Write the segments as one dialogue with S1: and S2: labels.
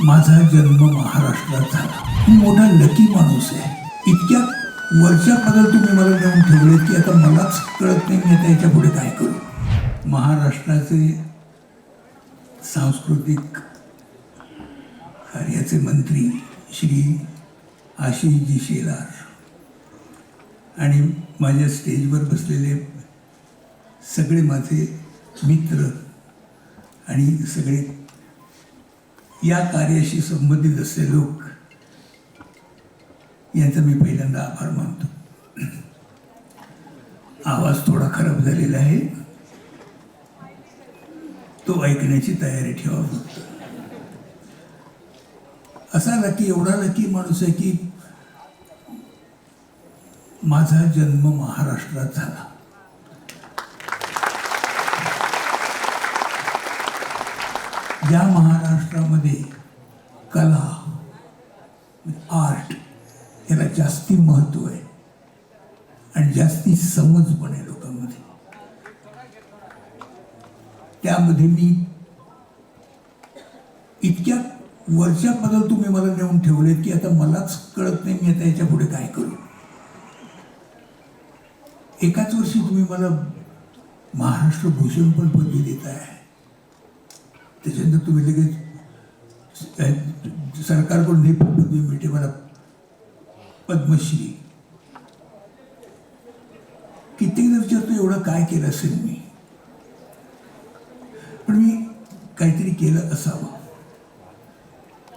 S1: माझा जन्म महाराष्ट्रात झाला. मोठा लकी माणूस आहे. इतक्या वरच्या पदात तुम्ही मला जाऊन ठेवले की आता मलाच कळत नाही मी आता याच्यापुढे काय करू. महाराष्ट्राचे सांस्कृतिक कार्याचे मंत्री श्री आशिषजी शेलार आणि माझ्या स्टेजवर बसलेले सगळे माझे मित्र आणि सगळे या कार्याशी संबंधित असले लोक यांचा मी पहिल्यांदा आभार मानतो. आवाज थोडा खराब झालेला आहे. तो ऐकण्याची तयारी ठेवा फक्त. असा लकी एवढा लकी माणूस आहे की माझा जन्म महाराष्ट्रात झाला. ज्या महाराष्ट्रामध्ये कला आर्ट याला जास्ती महत्त्व आहे आणि जास्ती समज पण आहे लोकांमध्ये. त्यामध्ये मी इतक्या वरच्या पदात तुम्ही मला नेऊन ठेवले की आता मलाच कळत नाही मी आता याच्यापुढे काय करू. एकाच वर्षी तुम्ही मला महाराष्ट्र भूषण पण पदवी देत आहे त्याच्यानंतर तुम्ही लगेच सरकारकडून हे पदवी मिळते मला पद्मश्री. कित्येकदा विचारतो एवढं काय केलं असेल मी पण मी काहीतरी केलं असावं.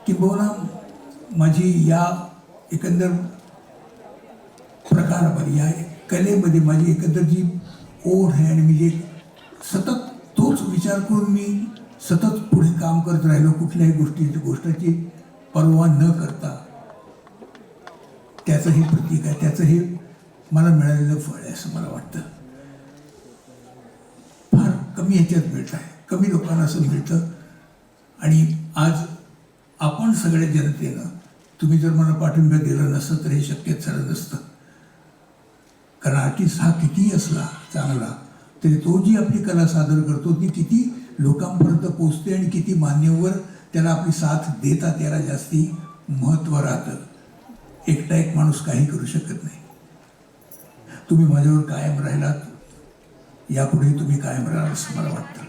S1: किंबहुना माझी या एकंदर प्रकारामध्ये या कलेमध्ये माझी एकंदर जी ओढ आहे आणि मी जे सतत तोच विचार करून मी सतत पुढे काम करत राहिलो कुठल्याही गोष्टीची गोष्टीची पर्वा न करता. त्याचं हे प्रतीक आहे त्याचं हे मला मिळालेलं फळ आहे असं मला वाटतं. फार कमी ह्याच्यात मिळत आहे. कमी लोकांना असं मिळतं. आणि आज आपण सगळ्या जनतेनं तुम्ही जर मला पाठिंबा दिला नसतं तर हे शक्यच झालं नसतं. कारण आर्टिस्ट हा कितीही असला चांगला तरी तो जी आपली कला सादर करतो ती किती लोकांपर्यंत पोचते आणि किती मान्यवर त्याला आपली साथ देतात याला जास्ती महत्त्व राहतं. एकटा एक माणूस काही करू शकत नाही. तुम्ही माझ्यावर कायम राहिलात यापुढे तुम्ही कायम राहाल असं मला वाटतं.